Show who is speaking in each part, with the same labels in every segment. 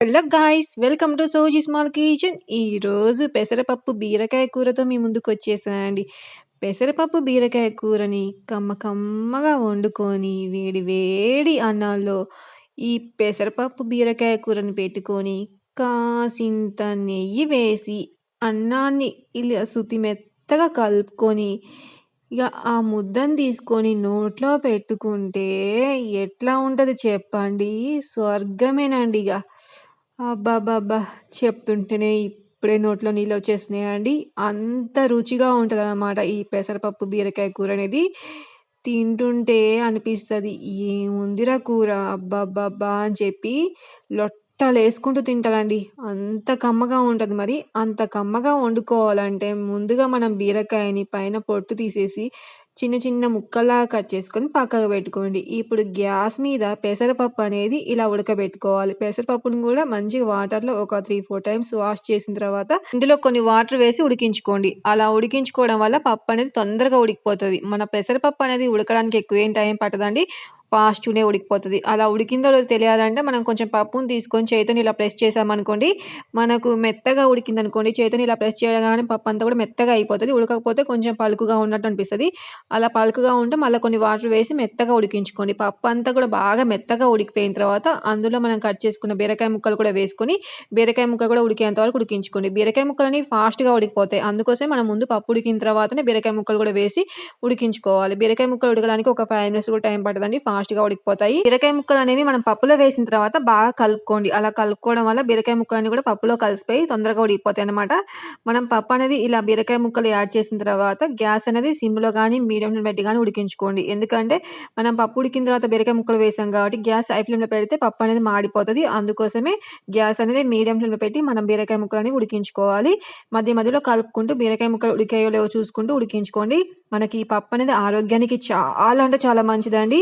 Speaker 1: Hello guys welcome to Soji small kitchen ఈరోజు పెసరపప్పు బీరకాయ కూరతో మీ ముందుకు వచ్చేసానండి పెసరపప్పు బీరకాయ కూరని కమ్మ కమ్మగా వండుకొని వేడి వేడి అన్నాల్లో ఈ పెసరపప్పు బీరకాయ కూరని పెట్టుకొని కాసింత నెయ్యి వేసి అన్నాన్ని ఇలా శుతి మెత్తగా కలుపుకొని ఇక ఆ ముద్దని తీసుకొని నోట్లో పెట్టుకుంటే ఎట్లా ఉంటుంది చెప్పండి? స్వర్గమేనండి ఇక. అబ్బబ్బబ్బా! చెప్తుంటేనే ఇప్పుడే నోట్లో నీళ్ళు వచ్చేసినాయండి అంత రుచిగా ఉంటుంది అనమాట ఈ పెసరపప్పు బీరకాయ కూర అనేది. తింటుంటే అనిపిస్తుంది ఏముందిరా కూర అబ్బబ్బబ్బా! అని చెప్పి లొట్టలు వేసుకుంటూ తింటారండి. అంత కమ్మగా ఉంటుంది మరి. అంత కమ్మగా వండుకోవాలంటే ముందుగా మనం బీరకాయని పైన పొట్టు తీసేసి చిన్న చిన్న ముక్కలా కట్ చేసుకొని పక్కకు పెట్టుకోండి. ఇప్పుడు గ్యాస్ మీద పెసరపప్పు అనేది ఇలా ఉడకబెట్టుకోవాలి. పెసరపప్పును కూడా మంచిగా వాటర్‌లో ఒక త్రీ ఫోర్ టైమ్స్ వాష్ చేసిన తర్వాత ఇందులో కొన్ని వాటర్ వేసి ఉడికించుకోండి. అలా ఉడికించుకోవడం వల్ల పప్పు అనేది తొందరగా ఉడికిపోతుంది మన పెసరపప్పు అనేది ఉడకడానికి ఎక్కువ ఏం టైం పట్టదండి. ఫాస్ట్‌గానే ఉడికిపోతుంది అలా ఉడికిందో తెలియాలంటే మనం కొంచెం పప్పుని తీసుకొని చేతిని ఇలా ప్రెస్ చేశామనుకోండి, మనకు మెత్తగా ఉడికిందనుకోండి చేతిని ఇలా ప్రెస్ చేయగానే పప్పు అంతా కూడా మెత్తగా అయిపోతుంది ఉడకకపోతే కొంచెం పలుకుగా ఉన్నట్టు అనిపిస్తుంది అలా పలుకుగా ఉంటే మళ్ళీ కొన్ని వాటర్ వేసి మెత్తగా ఉడికించుకోండి. పప్పు అంతా కూడా బాగా మెత్తగా ఉడికిపోయిన తర్వాత అందులో మనం కట్ చేసుకున్న బీరకాయ ముక్కలు కూడా వేసుకొని బీరకాయ ముక్క కూడా ఉడికేంత వరకు ఉడికించుకోండి. బీరకాయ ముక్కలని ఫాస్ట్‌గా ఉడికిపోతాయి. అందుకోసమే మనం ముందు పప్పు ఉడికిన తర్వాతనే బీరకాయ ముక్కలు కూడా వేసి ఉడికించుకోవాలి. బీరకాయ ముక్కలు ఉడకడానికి ఒక ఫైవ్ మినిట్స్ కూడా టైం పడుతుంది ఫాస్ట్ పట్టదండి. ఫాస్ట్‌గా ఉడికిపోతాయి. బీరకాయ ముక్కలు అనేవి మనం పప్పులో వేసిన తర్వాత బాగా కలుపుకోండి. అలా కలుపుకోవడం వల్ల బీరకాయ ముక్కలన్నీ కూడా పప్పులో కలిసిపోయి తొందరగా ఉడికిపోతాయి అనమాట మనం పప్పు అనేది ఇలా బీరకాయ ముక్కలు యాడ్ చేసిన తర్వాత గ్యాస్ అనేది సిమ్‌లో మీడియం ఫ్లేమ్ పెట్టి కానీ ఉడికించుకోండి. ఎందుకంటే మనం పప్పు ఉడికిన తర్వాత బీరకాయ ముక్కలు వేసాం కాబట్టి గ్యాస్ హై ఫ్లేమ్‌లో పెడితే పప్పు అనేది మాడిపోతుంది అందుకోసమే గ్యాస్ అనేది మీడియం ఫ్లేమ్‌లో పెట్టి మనం బీరకాయ ముక్కలని ఉడికించుకోవాలి. మధ్య మధ్యలో కలుపుకుంటూ బీరకాయ ముక్కలు ఉడికాయో లేవో చూసుకుంటూ ఉడికించుకోండి. మనకి ఈ పప్పు అనేది ఆరోగ్యానికి చాలా అంటే చాలా మంచిదండి.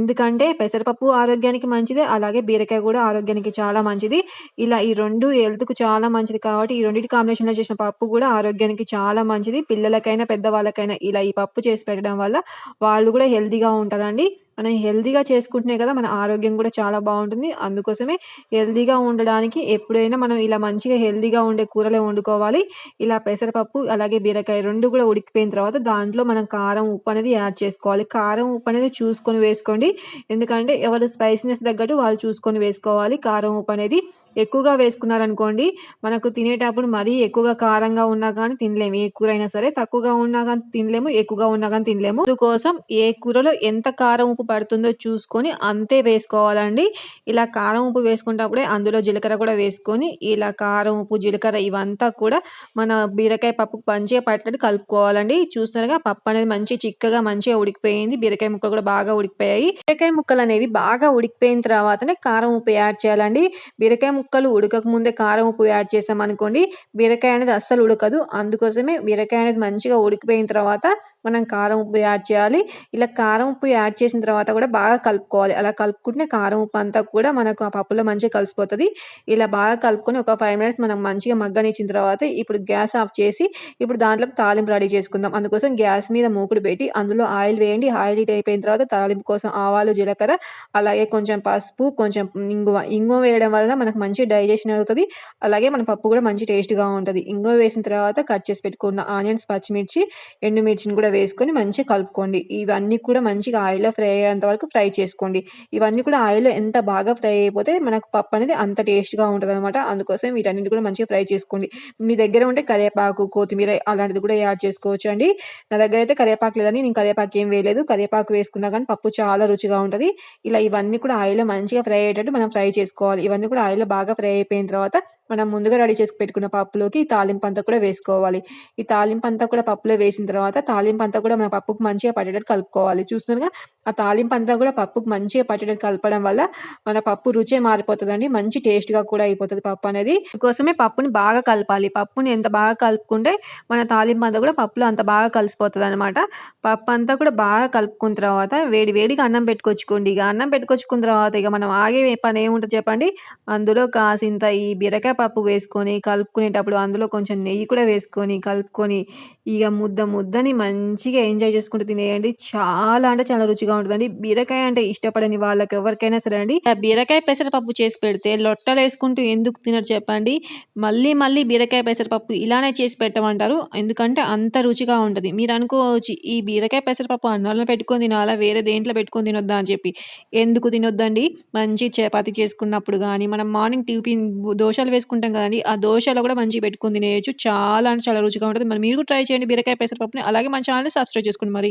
Speaker 1: ఎందుకంటే పెసరపప్పు ఆరోగ్యానికి మంచిదే. అలాగే బీరకాయ కూడా ఆరోగ్యానికి చాలా మంచిది. ఇలా ఈ రెండు హెల్త్‌కు చాలా మంచిది కాబట్టి ఈ రెండింటి కాంబినేషన్‌లో చేసిన పప్పు కూడా ఆరోగ్యానికి చాలా మంచిది. పిల్లలకైనా, పెద్దవాళ్ళకైనా ఇలా ఈ పప్పు చేసి పెట్టడం వల్ల వాళ్ళు కూడా హెల్తీగా ఉంటారండి. మనం హెల్దీగా చేసుకుంటేనే కదా మన ఆరోగ్యం కూడా చాలా బాగుంటుంది అందుకోసమే హెల్దీగా ఉండడానికి ఎప్పుడైనా మనం ఇలా మంచిగా హెల్దీగా ఉండే కూరలే వండుకోవాలి. ఇలా పెసరపప్పు అలాగే బీరకాయ రెండు కూడా ఉడికిపోయిన తర్వాత దాంట్లో మనం కారం, ఉప్పు అనేది యాడ్ చేసుకోవాలి. కారం, ఉప్పు అనేది చూసుకొని వేసుకోండి. ఎందుకంటే ఎవరు స్పైసీనెస్ తగ్గట్టు వాళ్ళు చూసుకొని వేసుకోవాలి. కారం, ఉప్పు అనేది ఎక్కువగా వేసుకున్నారనుకోండి మనకు తినేటప్పుడు మరీ ఎక్కువగా కారంగా ఉన్నా కానీ తినలేము. ఏ కూర అయినా సరే. తక్కువగా ఉన్నా కానీ తినలేము. ఎక్కువగా ఉన్నా కానీ తినలేము. అందుకోసం ఏ కూరలో ఎంత కారం, ఉప్పు పడుతుందో చూసుకొని అంతే వేసుకోవాలండి. ఇలా కారం, ఉప్పు వేసుకునేటప్పుడే అందులో జీలకర్ర కూడా వేసుకొని ఇలా కారం, ఉప్పు, జీలకర్ర ఇవంతా కూడా మన బీరకాయ పప్పు మంచిగా పట్టేటట్టు కలుపుకోవాలండి. చూస్తున్నారుగా పప్పు అనేది మంచిగా చిక్కగా మంచిగా ఉడికిపోయింది. బీరకాయ ముక్కలు కూడా బాగా ఉడికిపోయాయి. బీరకాయ ముక్కలు అనేవి బాగా ఉడికిపోయిన తర్వాతనే కారం, ఉప్పు యాడ్ చేయాలండి. బీరకాయ ముక్కలు ఉడకక ముందే కారం, ఉప్పు యాడ్ చేసామనుకోండి బీరకాయ అనేది అస్సలు ఉడకదు. అందుకోసమే బీరకాయ అనేది మంచిగా ఉడికిపోయిన తర్వాత మనం కారం, ఉప్పు యాడ్ చేయాలి. ఇలా కారం, ఉప్పు యాడ్ చేసిన తర్వాత కూడా బాగా కలుపుకోవాలి. అలా కలుపుకుంటే కారం, ఉప్పు అంతా కూడా మనకు ఆ పప్పులో మంచిగా కలిసిపోతుంది ఇలా బాగా కలుపుకొని ఒక ఫైవ్ మినిట్స్ మనం మంచిగా మగ్గనిచ్చిన తర్వాత ఇప్పుడు గ్యాస్ ఆఫ్ చేసి ఇప్పుడు దాంట్లోకి తాలింపు రెడీ చేసుకుందాం. అందుకోసం గ్యాస్ మీద మూకుడు పెట్టి అందులో ఆయిల్ వేయండి. ఆయిల్ హీట్ అయిపోయిన తర్వాత తాలింపు కోసం ఆవాలు, జీలకర్ర అలాగే కొంచెం పసుపు, కొంచెం ఇంగువ. ఇంగువ వేయడం వల్ల మనకు మంచి డైజెషన్ అవుతుంది అలాగే మన పప్పు కూడా మంచి టేస్ట్‌గా ఉంటుంది ఇంగువ వేసిన తర్వాత కట్ చేసి పెట్టుకున్న ఆనియన్స్, పచ్చిమిర్చి, ఎండుమిర్చిని కూడా వేసుకొని మంచిగా కలుపుకోండి. ఇవన్నీ కూడా మంచిగా ఆయిల్‌లో ఫ్రై అయ్యేంత వరకు ఫ్రై చేసుకోండి. ఇవన్నీ కూడా ఆయిల్‌లో ఎంత బాగా ఫ్రై అయిపోతే మనకు పప్పు అనేది అంత టేస్ట్‌గా ఉంటదనమాట. అందుకోసం వీటన్నిటి కూడా మంచిగా ఫ్రై చేసుకోండి. మీ దగ్గర ఉంటే కరివేపాకు, కొత్తిమీర అలాంటిది కూడా యాడ్ చేసుకోవచ్చు అండి నా దగ్గర అయితే కరివేపాకు లేదని నేను కరివేపాకు ఏం వేయలేదు. కరివేపాకు వేసుకున్నా కానీ పప్పు చాలా రుచిగా ఉంటుంది ఇలా ఇవన్నీ కూడా ఆయిల్‌లో మంచిగా ఫ్రై అయ్యేటట్టు మనం ఫ్రై చేసుకోవాలి. ఇవన్నీ కూడా ఆయిల్‌లో బాగా ఫ్రై అయిపోయిన తర్వాత మనం ముందుగా రెడీ చేసి పెట్టుకున్న పప్పులోకి ఈ తాలింపు అంతా కూడా వేసుకోవాలి. ఈ తాలింపు అంతా కూడా పప్పులో వేసిన తర్వాత తాలింపు అంతా కూడా మన పప్పుకు మంచిగా పట్టేటట్టు కలుపుకోవాలి. చూస్తున్నారుగా ఆ తాలింపు అంతా కూడా పప్పుకు మంచిగా పట్టేటట్టు కలపడం వల్ల మన పప్పు రుచే మారిపోతుందండి మంచి టేస్ట్‌గా కూడా అయిపోతుంది పప్పు అనేది. అందుకోసమే పప్పుని బాగా కలపాలి. పప్పుని ఎంత బాగా కలుపుకుంటే మన తాలింపు అంతా కూడా పప్పులో అంత బాగా కలిసిపోతదనమాట. పప్పు అంతా కూడా బాగా కలుపుకున్న తర్వాత వేడి వేడిగా అన్నం పెట్టుకొచ్చుకోండి. ఇక అన్నం పెట్టుకొచ్చుకున్న తర్వాత ఇక మనం ఆగే పని ఏముంటుంది చెప్పండి. అందులో కాసింత ఈ బీరకాయ పప్పు వేసుకొని కలుపుకునేటప్పుడు అందులో కొంచెం నెయ్యి కూడా వేసుకొని కలుపుకొని ఇక ముద్ద ముద్దని మంచిగా ఎంజాయ్ చేసుకుంటూ తినేయండి. చాలా అంటే చాలా రుచిగా ఉంటుందండి బీరకాయ అంటే ఇష్టపడని వాళ్ళకి ఎవరికైనా సరే అండి ఆ బీరకాయ పెసరపప్పు చేసి పెడితే లొట్టలు వేసుకుంటూ ఎందుకు తినరు చెప్పండి. మళ్ళీ మళ్ళీ బీరకాయ పెసరపప్పు ఇలానే చేసి పెట్టమంటారు. ఎందుకంటే అంత రుచిగా ఉంటుంది మీరు అనుకోవచ్చు ఈ బీరకాయ పెసరపప్పు అన్నంలో పెట్టుకొని తినాలా? వేరే దేంట్లో పెట్టుకొని తినొద్దా అని చెప్పి. ఎందుకు తినొద్దండి? మంచి చపాతి చేసుకున్నప్పుడు కానీ మనం మార్నింగ్ టిఫిన్ దోశలు వేసుకుంటాం కదండీ! ఆ దోశలో కూడా మంచిగా పెట్టుకొని తినేయచ్చు చాలా అంటే చాలా రుచిగా ఉంటుంది మరి మీరు కూడా ట్రై చేయండి బీరకాయ పెసరపప్పుని. అలాగే మన ఛానెల్‌ని సబ్స్క్రైబ్ చేసుకోండి మరి.